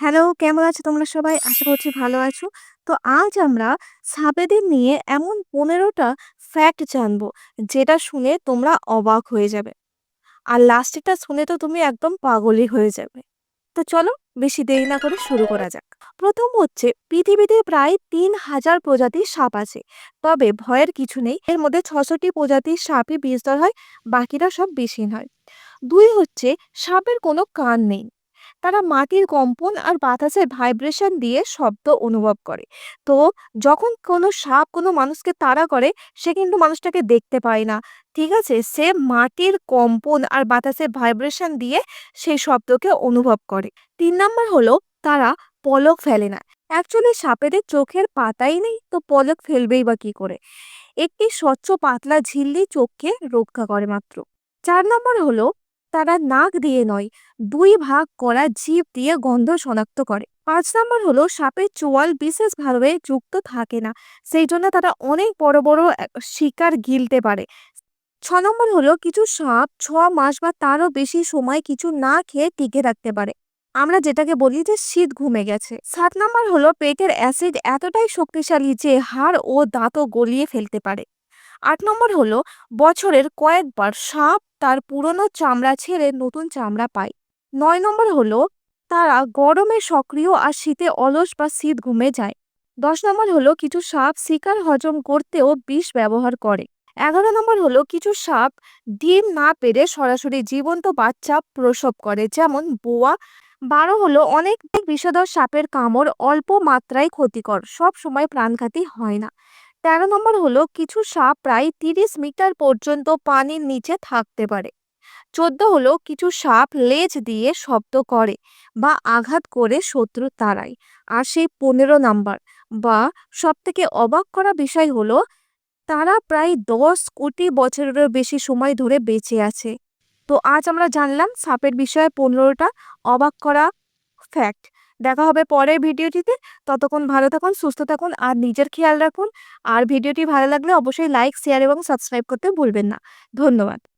Hello, কেমন আছো তোমরা সবাই? আশা করছি ভালো আছো। তো আজ আমরা সাপেদের নিয়ে এমন পনেরোটা ফ্যাক্ট জানব, যেটা শুনে তোমরা অবাক হয়ে যাবে। আর লাস্টেরটা শুনে তো তুমি একদম পাগলই হয়ে যাবে। তো চলো বেশি দেরি না করে শুরু করা যাক। প্রথম হচ্ছে পৃথিবীতে প্রায় ৩০০০ প্রজাতির সাপ আছে। তবে ভয়ের কিছু নেই। এর মধ্যে ৬০০ টি প্রজাতির সাপই বিষধর হয়, বাকিরা সব বিষহীন হয়। দুই হচ্ছে সাপের কোনো কান নেই। তারা মাটির কম্পন আর বাতাসের ভাইব্রেশন দিয়ে শব্দ অনুভব করে। তো যখন কোনো সাপ কোনো মানুষকে তাড়া করে, সে কিন্তু মানুষটাকে দেখতে পায় না। ঠিক আছে? সে মাটির কম্পন আর বাতাসের ভাইব্রেশন দিয়ে সেই শব্দকে অনুভব করে। তিন নাম্বার হলো তারা পলক ফেলে না। অ্যাকচুয়ালি সাপেদের চোখের পাতাই নেই, তো পলক ফেলবেই বা কি করে? একটি স্বচ্ছ পাতলা ঝিল্লি চোখকে রক্ষা করে মাত্র। চার নম্বর হলো তারা নাক দিয়ে নয়, দুই ভাগ করা জিভ দিয়ে গন্ধ শনাক্ত করে। পাঁচ নম্বর হলো সাপের চোয়াল বিশেষভাবে যুক্ত থাকে না। সেই জন্য তারা অনেক বড়, বড় শিকার গিলতে পারে। ছ নম্বর হলো কিছু সাপ ছ মাস বা তারও বেশি সময় কিছু না খেয়ে টিকে রাখতে পারে। আমরা যেটাকে বলি যে শীত ঘুমে গেছে। সাত নম্বর হলো পেটের অ্যাসিড এতটাই শক্তিশালী যে হাড় ও দাঁতও গলিয়ে ফেলতে পারে। আট নম্বর হলো বছরের কয়েকবার সাপ তার পুরনো চামড়া ছেড়ে নতুন চামড়া পায়। নয় নম্বর হলো তারা গরমে সক্রিয় আর শীতে অলস বা শীত ঘুমে যায়। ১০ নম্বর হলো কিছু সাপ শিকার হজম করতেও বিষ ব্যবহার করে। ১১ নম্বর হলো কিছু সাপ ডিম না পেরে সরাসরি জীবন্ত বাচ্চা প্রসব করে যেমন বোয়া। ১২ হলো অনেক বিষধর সাপের কামড় অল্প মাত্রায় ক্ষতিকর, সব সময় প্রাণঘাতী হয় না। ১৩ নম্বর হলো কিছু সাপ প্রায় ৩০ মিটার পর্যন্ত পানির নিচে থাকতে পারে। ১৪ হলো কিছু সাপ লেজ দিয়ে শব্দ করে বা আঘাত করে শত্রু তাড়ায়। আর সেই ১৫ নাম্বার বা সবথেকে অবাক করা বিষয় হলো তারা প্রায় ১০ কোটি বছরেরও বেশি সময় ধরে বেঁচে আছে। তো আজ আমরা জানলাম সাপের বিষয়ে পনেরোটা অবাক করা ফ্যাক্ট। দেখা হবে পরের ভিডিওটিতে। ততক্ষণ ভালো থাকুন, সুস্থ থাকুন আর নিজের খেয়াল রাখুন। আর ভিডিওটি ভালো লাগলে অবশ্যই লাইক, শেয়ার এবং সাবস্ক্রাইব করতে ভুলবেন না। ধন্যবাদ।